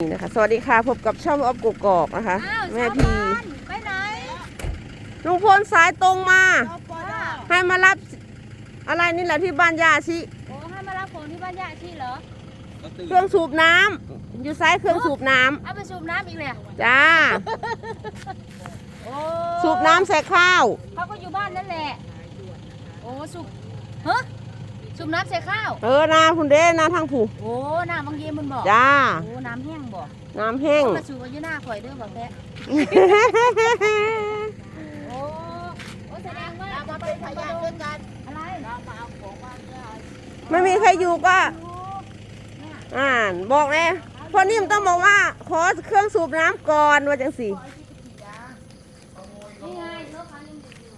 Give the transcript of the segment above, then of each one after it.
นี่นะคะสวัสดีค่ะพบกับช่องออฟกกอกนะคะอ้าวแม่ชาวพีบ้านไปไหนลุงพลสายตรงมาว่าให้มารับอะไรนี่แหละที่บ้านยาชิโอ้ให้มารับของที่บ้านย่าชีเหรอเครื่องสูบน้ำอยู่ซ้ายเครื่องสูบน้ำเอาไปสูบน้ำอีกเลยจ้า โอ้สูบน้ำใส่ข้าวเขาก็อยู่บ้านนั่นแหละโอ้สูบฮะสูบน้ำใส่ข้าว เออนาคุณเด้นาทางผูโอ้น้ำบางเย็นมันบอกจ้า โอ้น้ำแห้งบอกน้ำแห้งมาสูบกันอยู่หน้าข่อยเด้อบอกแท้โอ้โอ้แสดงว่าเราเป็นพยานด้วยกันอะไรเรามาเอาของบ้านย่าไม่มีใครอยู่ก็ อ่านบอกเลยพอนิ่มต้องบอกว่าขอเครื่องสูบน้ำก่อนว่าจังสิ นี่ไงรถคันนึงอยู่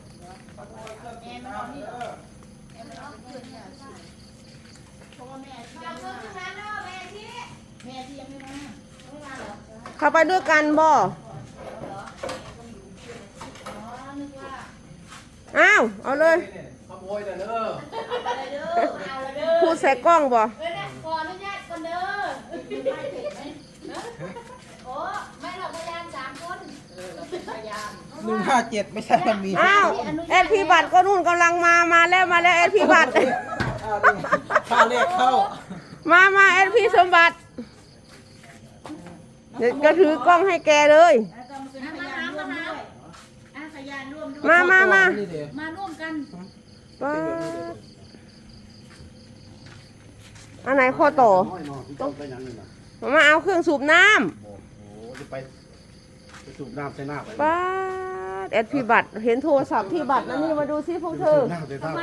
เข้าไปด้วยกันบ่อ้าว เอาเลยขโมยแต่เด้อพูดใส่กล้องบ่ขออนุญาตก่อนเด้อโอ้ไม่หรอกพยานสามคนพยาน หนึ่งห้าเจ็ดไม่ใช่มันมีอ้าวเอสพีบัตรก็นู่นกำลังมามาแล้วมาแล้วเอสพีบัตรค่าเลขเข้ามามาเอสพีสมบัติเดี๋ยวก็ถือกล้องให้แกเลย มาหามาหาอะพยานร่วมด้วยมามามานี่เด้มาร่วมกันป๊าดอันไหนข้อต่อน้อยเนาะพี่ต้องไปยังนี่นะมาเอาเครื่องสูบน้บอกโอ้จะไปไปสูบน้ำใส่หน้าไปำป้าด เอสพีบัตรเห็นโทรศัพท์พี่บัตรนะนี่มาดูซิพวกเธอสูบน้ำใส่หน้าไป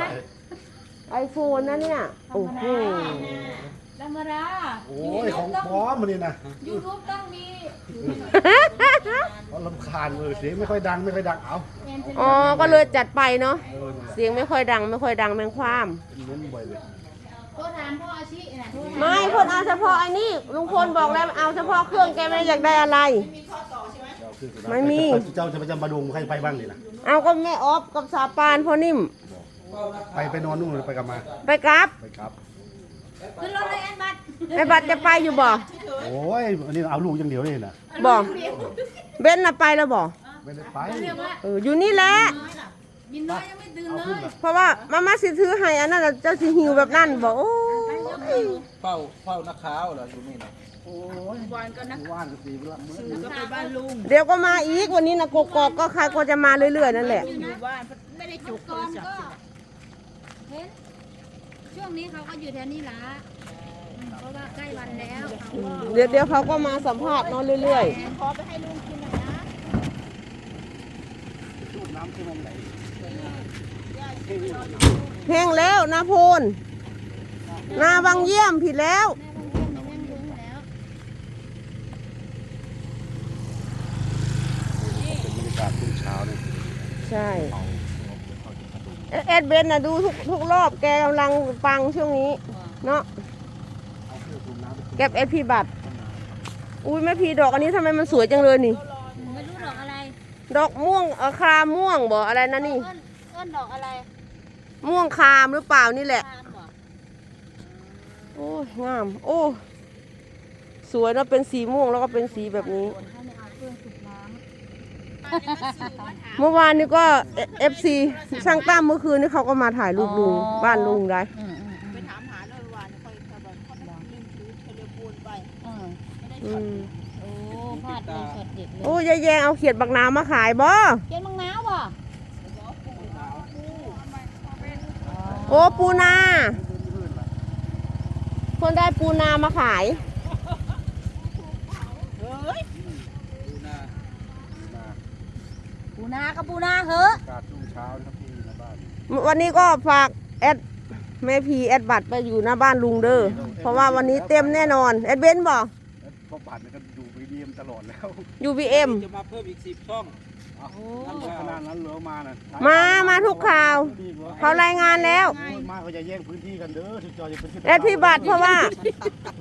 ไอโฟนนะเนี่ย โอ้โห ธรรมดาโอ้ยของพร้อมมันนี่นะยูทูบต้องมีเพราะลำคาญเลยเสียงไม่ค่อยดังไม่ค่อยดัง เอาเงินเป็นอ๋อ ก็เลยจัดไปเนาะ เออเสียงไม่ค่อยดังไม่ค่อยดังแมงความ เน้นบ่อยเลยโทรถามพ่ออาชีนะโทรถามไม่คนเอาเฉพาะไอ้นี่ลุงพลบอกแล้วเอาเฉพาะเครื่องแกไม่ได้อยากได้อะไรเจ้า คือสูบน้ำไม่มี เจ้าจะไปจำบาดุงใครไปบ้างนี่นะเอาก็แม่ออฟกับสาปานพ่อนิ่ม ไปไปนอนนู่นหรือไปกลับมาไปกราบไปครับ ขึ้นรถเลยแอนบัตไอ้บัตรจะไปอยู่บ่โอ้ยอันนี้เอาลูกอย่างเดียวนี่นะบ่เบนน่ะไปแล้วบ่ไม่ได้ไปเรียกว่าเอออยู่นี่แหละมินน้อยยังไม่ตื่นเอาเลขึ้นยมาเพราะว่ามามาสิถือให้อันนั้นน่ะเจ้าสิหิวแบบนั้นบ่โอ้ยเฝ้าเฝ้านักข่าวเหรออยู่นี่นะ วันก็นักว่านก็สีละมื้อก็ไปบ้านลุงเดี๋ยวก็มาอีกวันนี้นะกกอกก็ใครก็จะมาเรื่อยๆนั่นแหละอยู่บ้านไม่ได้จุกโทรศัพท์เห็นช่วงนี้เขาก็อยู่แถวนี้ละเพราะว่าใกล้วันแล้วเขาก็เดี๋ยวเดี๋ยวเขาก็มาสัมภาษณ์เนาะเรื่อยขอไปให้ลุงกินหน่อยนะสูบน้ำที่มันไหนๆแห้งแล้วนาโพนนาวังเยี่ยมผิดแล้ว แม่ลุงกินแม่ลุงแล้ว เป็นบรรยากาศช่วงเช้าเนี่ย ใช่เอาเอาจะกระดุมเอเอ็ดเบนน่ะดูทุกทุกรอบแกกำลังปังช่วงนี้ เนาะเอาเครื่องสูบน้ำไปสูบเก็บเอพีบัตรอุ้ยแม่พีดอกอันนี้ทำไมมันสวยจังเลยนี่ ไม่รู้ดอกอะไร ดอกม่วงเออครามม่วงบ่อะไรนะนี่เอิ้นเอิ้นดอกอะไร ม่วงครามหรือเปล่านี่แหละตามบอกโอ้ยงาม โอ้ สวยเนาะเป็นสีม่วงแล้วก็เป็นสีแบบนี้คนให้ไม่ เอาเครื่องสูบน้ำเมื่อวานนี้ก็เอฟซีช่างตั้มเมื่อคืนนี้เขาก็มาถ่ายรูปลุงบ้านลุงได้อืมอืมไปถามหาเลยวันคอยเขาบอกเขาไม่ลืมถือเทเลโฟนไปอืมอืมโอ้พลาดเลยสดเด็ดเลยโอ้ยายแยงเอาเขียดบักน้ำมาขายบ่เกียนมังนาวบ่โอ้ปูนาคนได้ปูนามาขาย ดูหน้า ปู นากับปูนาเหอะอากาศช่วงเช้านะครับที่ในบ้านวันนี้ก็ฝากแอดแม่พีแอดบัตรไปอยู่หน้าบ้านลุงเด้อเพราะว่าวันนี้เต็มแน่นอนแอดเบนบอกแล้วก็บัตรมันก็อยู่ไปดีมตลอดแล้วยูบีเอ็มจะมาเพิ่มอีกสิบช่อง นั่นขนาดนั้นเหลือมาน่ะมา มาทุกข่าวดีเหรอเขารายงานแล้วโอ้ยมาเขาจะแย่งพื้นที่กันเด้อถึงจอจะเป็นที่แอดพี่บัตรเพราะว่า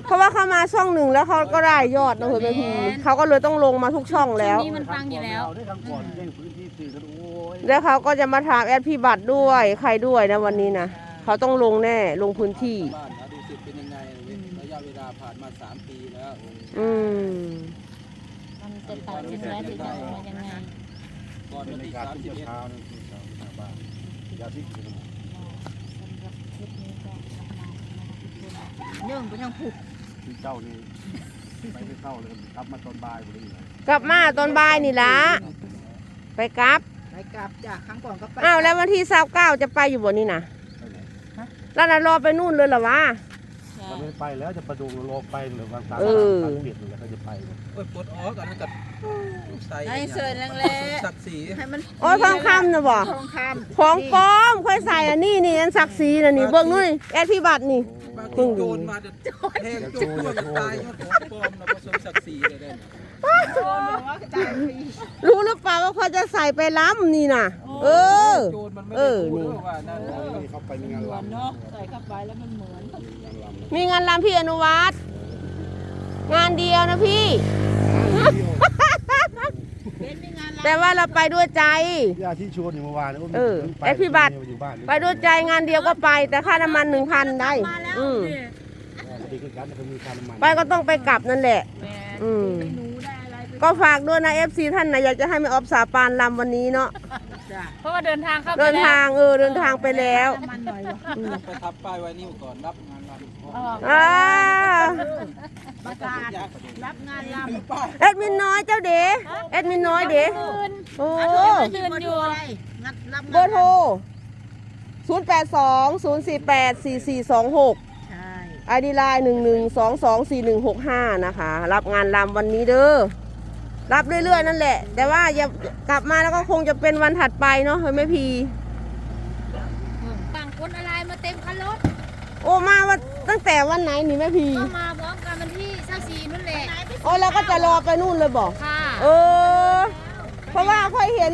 เพราะว่าเขามาช่องหนึ่งแล้วเขาก็ได้ยอดนะเฮ้ยแม่พีเขาก็เลยต้องลงมาทุกช่องแล้ว นี่มันฟังอยู่แล้วได้ครั้งก่อนแย่งพื้นที่สื่อกันโอ้ยแล้วเขาก็จะมาถามแอดพี่บัตรด้วยใครด้วยนะวันนี้นะเขาต้องลงแน่ลงพื้นที่ บ้านนะดูสิเป็นยังไงระยะเวลาผ่านมาสามปีแล้วอืมมันจะตัดยังไงหรือจะออกมายังไง ก่อนเป็วันนที่การสามทุสิบกเอ็ดเช้านะทุกเช้าหน้าบ้านยาที่กินสำหรับคลิปนี้ก็ประมาณนี้นะคะทุกคนเนื่องไปยังผูกที่เจ้านี่ไปไม่เข้าเลยกลับมาตอนบ่ายบ่ได้อยู่ไหนกลับมาตอนบ่ายนี่ละไปกลับไปกลับจากครั้งก่อนก็ไปอ้าวแล้ววันที่สาเก้าจะไปอยู่บนนี่นะไปไหนแล้วน่ะรอไปนู่นเลยเหรอวะ มันไม่ไปแล้วจะประดูโลไปหรือวันสามเออสามเปียดเลยเขาจะไปเลยโอ้ยปวดออกกันนะกับใส่ให้เสิร์นแรงศักดิ์ศรีๆให้มันโอ้ทองคำนะบ่ทองคำของปลอมค่อยใส่อันนี้นี่อันศักดิ์ศรีนะนี่เบิ่งนู่นนี่แอดพิบัตินี่ บางทีโจรมาจะแทงโจรตัวจะตายยอดของปลอมนะผสมศักดิ์ศรีเลยได้นะโดนบอกว่าจ่ายฟ รีรู้หรือเปล่าว่าเขาจะใส่ไปล้ำนี่นะเออ โจรมันไม่เอได้อพูดนี่ด้วยว่านั่นนะนี่เขาไปมีงานเหมือนลำเนาะใส่เข้าไปแล้วมันเหมือนงานลำมีงานรำพี่อนุวัฒน์งานเดียวนะพี่เป็นมีงานแต่ว่าเราไปด้วยใจยาที่ชวนอยู่เมื่อวานนี่ว่าเออไปไอ้พี่บัตร อยู่บ้านไปด้วยใจงานเดียวก็ไป แต่ค่าน้ำมันหนึ่งพันได้อืมพอดีคือกันเขามีค่าน้ำมันไปก็ต้องไปกลับนั่นแหละแม่อืมได้หนูได้อะไรไป ก็ฝากด้วยนะเอฟซีท่านนะอยากจะให้แม่ออฟสาปานลำวันนี้เนาะจ้ะเพราะว่าเดินทางเข้าไปเดินแล้วทางเออเดินทางไปแล้วมันหน่อยวะไปทับป้ายไว้นิ้วก่อนรับงานรับออกอ่าประกาศรับงานลำป้ายเอ็ดมินน้อยเจ้าเด๋เอ็ดมินน้อยเด๋คืนโอ้คืนอยู่งัดรับเบอร์โทร0 8 2 0 4 8 4 4 2 6ใช่ไอดีไลน์หนึ่งหนึ่งสองสองสี่หนึ่งหกห้านะคะ รับงานลำวันนี้เด้อ รับเรื่อยๆ นั่นแหละ แต่ว่าอย่ากลับมาแล้วก็คงจะเป็นวันถัดไปเนาะเฮ้ยแม่พีต่างคนอะไรมาเต็มคันรถ โอ้มาว่าตั้งแต่วันไหนนี่แม่พีก็มาพร้อมกันวันที่เช้าสีนั่นแหละโอ้แล้วก็จะรอไปนู่นเลยบอกค่ะเออ เพราะว่าค่อยเห็น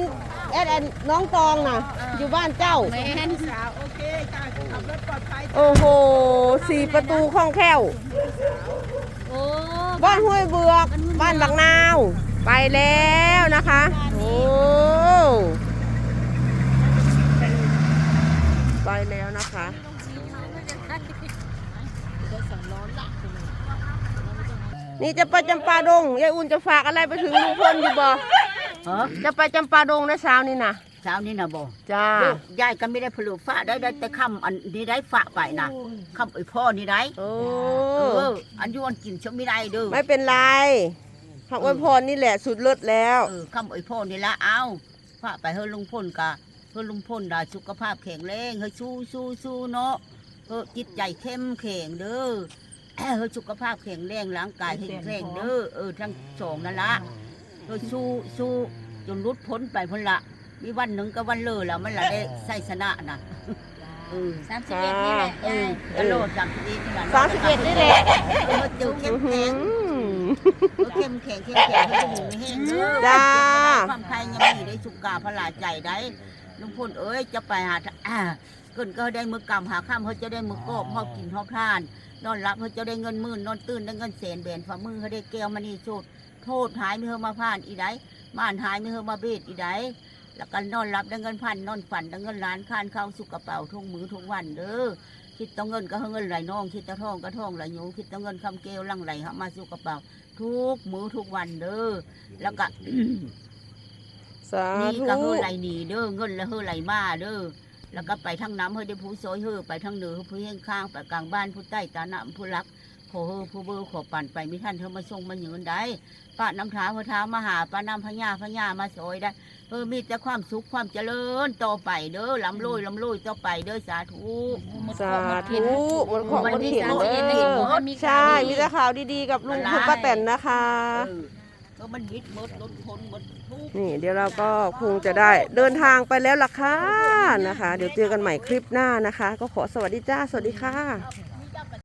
แอดแอนน้องตองน่ะ อยู่บ้านเจ้าแมนสาวโอเคจ้าขับรถปลอดภัยโอ้โหสี่ประตูคล่องแคล่วโอ้บ้านห้วยเบือก บ้านบักนาว ไปแล้วนะคะ โอ้ไปแล้วนะคะนี่จะไปจำปาดงยายอุ่นจะฝากอะไรไปถึงลุงพลอยู่บ่ฮะจะไปจำปาดงนะเช้านี่นะเช้านี้นะบอกจ้ายายก็ไม่ได้ผลุฟ้าได้ได้แต่คำอันนี้ได้ฝากไปนะคำไอ้พ่อนี่ได้โอ้เอออันยวนกินชมไม่ได้เด้อไม่เป็นไร คำอวยพรนี่แหละสุดเลิศแล้ว เออคำไอ้พ่อนี่ละเอาฝากไปเฮ้ลุงพ่นกะเฮ้ลุงพ่นได้สุขภาพแข็งแรงเฮ้สู้สู้สู้เนาะเฮ้จิตใจเข้มแข็งเด้อเฮ้สุขภาพแข็งแรงร่างกายแข็งแรงเด้อเออทั้งสองนั่นละเฮ้สู้สู้จนรุดพ้นไปพ้นละมีวันหนึ่งก็วันเลอแล้วมันละได้ใส่ชนะนะเออสามสิบเอ็ดนี่แหละเออายกระโดดจากที่นี่นะสามสิบเอ็ดนี่แหละเออเจอเข้มอื้อหืแข็งอ เออเข้มแข็งเข้มแข็งให้ดูไม่แห้งเด้อจ้า ความใครยังมีได้สุกาพลาใจได้ลุงพลเอ้ยจะไปหาอ่าเกินก็ได้มือกำหาข้ามเขาจะได้มือกบเขากินเขาพลาน นอนรับเขาจะได้เงินหมื่นนอนตื่นได้เงินแสนแบนฝ่ามือเขาได้แก้วมานี่สุดโทษหายไม่เฮอมาผ่านอีไดม่านหายไม่เฮอมาเบ็ดอีไดแล้วกันนอนรับได้เงินพันนอนฝันได้เงินล้านคานเข้าสุกกระเป๋าทุกมือทุกวันเด้อ คิดต้องเงินก็เงินไหลน้อง คิดต้องทองก็ทองไหลหนูคิดต้องเงินคำเกลลังไหลเข้ามาสุกกระเป๋าทุกมือทุกวันเด้อแล้วก็สานี่ธุก็เฮอไหลหนีเด้อเงินแล้วเฮอไหลมาเด้อแล้วก็ไปทางน้ำเฮอได้ผู้ซอยเฮอไปทางเหนือเฮอผู้เฮียงข้างไปกลางบ้านผู้ใต้ตาหนำผู้รัก ขอเฮอผู้เบอร์ขอปั่นไปมิท่านเธอมาส่งมาเหยืนได้ป้าน้ำท้าพระเท้ามาหาป้าน้ำพญาพญามาซอยได้เออมีแต่ความสุขความเจริญต่อไปเด้อลำรวยลำรวยต่อไปเด้อสาธุสาธุหมดของหมดเขียนมันมีเด้สาธุอใช่มีแต่ข่าวดีๆกับลุงคุณป้าแตนนะคะเออเออมันวิทย์หมดรถพ้นหมดทุกนี่เดี๋ยวเราก็คงจะได้เดินทางไปแล้วล่ะค่ะนะคะ เดี๋ยวเจอกันใหม่คลิปหน้านะคะ ก็ขอสวัสดีจ้าสวัสดีค่ะ